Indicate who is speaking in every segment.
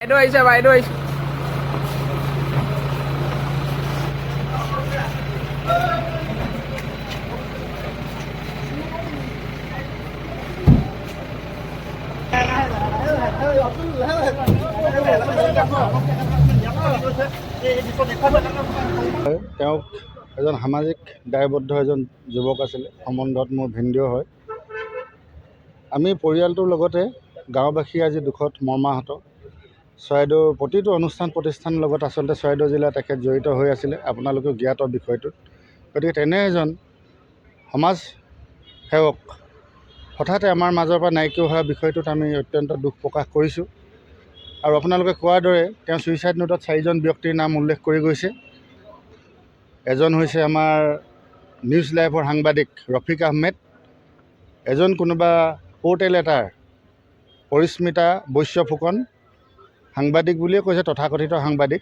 Speaker 1: বাইদেউ আহিছে বাইদেউ আহিছে
Speaker 2: হয় তেওঁক এজন সামাজিক দায়বদ্ধ এজন যুৱক আছিলে সম্বন্ধত মোৰ ভিনদেউ হয়। আমি পৰিয়ালটোৰ লগতে গাঁওবাসী আজি দুখত মৰ্মাহত। চৰাইদেউ প্ৰতিটো অনুষ্ঠান প্ৰতিষ্ঠানৰ লগত আচলতে চৰাইদেউ জিলা তেখেত জড়িত হৈ আছিলে আপোনালোকেও জ্ঞাত বিষয়টোত। গতিকে তেনে এজন সমাজ সেৱক হঠাতে আমাৰ মাজৰ পৰা নাইকিয়া হোৱা বিষয়টোত আমি অত্যন্ত দুখ প্ৰকাশ কৰিছোঁ। আৰু আপোনালোকে কোৱাৰ দৰে তেওঁ ছুইচাইড নোটত চাৰিজন ব্যক্তিৰ নাম উল্লেখ কৰি গৈছে। এজন হৈছে আমাৰ নিউজ লাইভৰ সাংবাদিক ৰফিক আহমেদ। এজন কোনোবা পৰ্টেল এটাৰ পৰিস্মিতা বৈশ্য ফুকন। সাংবাদিক বুলিয়ে কৈছে তথাকথিত সাংবাদিক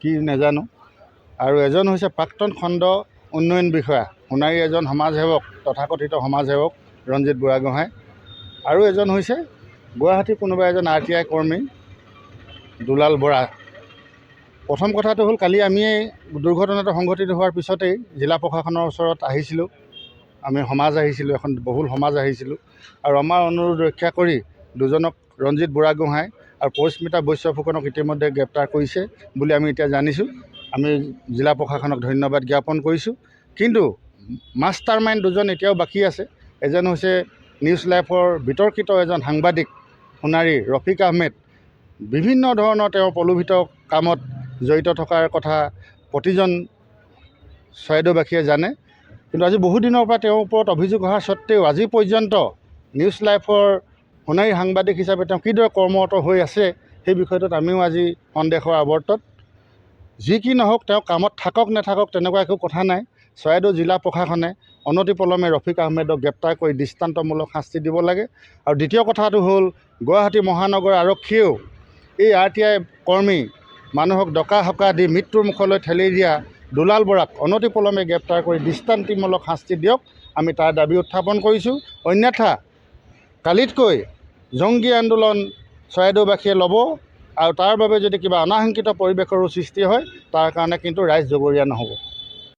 Speaker 2: কি নাজানো। আৰু এজন হৈছে প্ৰাক্তন খণ্ড উন্নয়ন বিষয়া সোণাৰী এজন সমাজসেৱক তথাকথিত সমাজসেৱক ৰঞ্জিত বুঢ়াগোহাঁই। আৰু এজন হৈছে গুৱাহাটীৰ কোনোবা এজন আৰ টি আই কৰ্মী দুলাল বৰা। প্ৰথম কথাটো হ'ল কালি আমি দুৰ্ঘটনাটো সংঘটিত হোৱাৰ পিছতেই জিলা প্ৰশাসনৰ ওচৰত আহিছিলোঁ। আমি সমাজ আহিছিলোঁ এখন বহুল সমাজ আহিছিলোঁ। আৰু আমাৰ অনুৰোধ ৰক্ষা কৰি দুজনক ৰঞ্জিত বুঢ়াগোহাঁই আৰু পৰিস্মিতা বৈশ্য ফুকনক ইতিমধ্যে গ্ৰেপ্তাৰ কৰিছে বুলি আমি এতিয়া জানিছোঁ। আমি জিলা প্ৰশাসনক ধন্যবাদ জ্ঞাপন কৰিছোঁ। কিন্তু মাষ্টাৰ মাইণ্ড দুজন এতিয়াও বাকী আছে। এজন হৈছে নিউজ লাইফৰ বিতৰ্কিত এজন সাংবাদিক সোণাৰীৰ ৰফিক আহমেদ। বিভিন্ন ধৰণৰ তেওঁ প্ৰলোভিত কামত জড়িত থকাৰ কথা প্ৰতিজন চৰাইদেউবাসীয়ে জানে। কিন্তু আজি বহুদিনৰ পৰা তেওঁৰ ওপৰত অভিযোগ অহাৰ স্বত্তেও আজি পৰ্যন্ত নিউজ লাইফৰ সোণাৰী সাংবাদিক হিচাপে তেওঁ কিদৰে কৰ্মৰত হৈ আছে সেই বিষয়টোত আমিও আজি সন্দেহৰ আৱৰ্তত। যি কি নহওক, তেওঁ কামত থাকক, নাথাকক তেনেকুৱা একো কথা নাই। চৰাইদেউ জিলা প্ৰশাসনে অনতিপলমে ৰফিক আহমেদক গ্ৰেপ্তাৰ কৰি দৃষ্টান্তমূলক শাস্তি দিব লাগে। আৰু দ্বিতীয় কথাটো হ'ল, গুৱাহাটী মহানগৰ আৰক্ষীয়েও এই আৰ টি আই কৰ্মী মানুহক ডকা হকা দি মৃত্যুৰ মুখলৈ ঠেলি দিয়া দুলাল বৰাক অনতিপলমে গ্ৰেপ্তাৰ কৰি দৃষ্টান্তিমূলক শাস্তি দিয়ক। আমি তাৰ দাবি উত্থাপন কৰিছোঁ। অন্যথা কালিতকৈ জংগী আন্দোলন চৰাইদেউবাসীয়ে ল'ব আৰু তাৰ বাবে যদি কিবা অনাশংকিত পৰিৱেশৰো সৃষ্টি হয়, তাৰ কাৰণে কিন্তু ৰাইজ জগৰীয়া নহ'ব।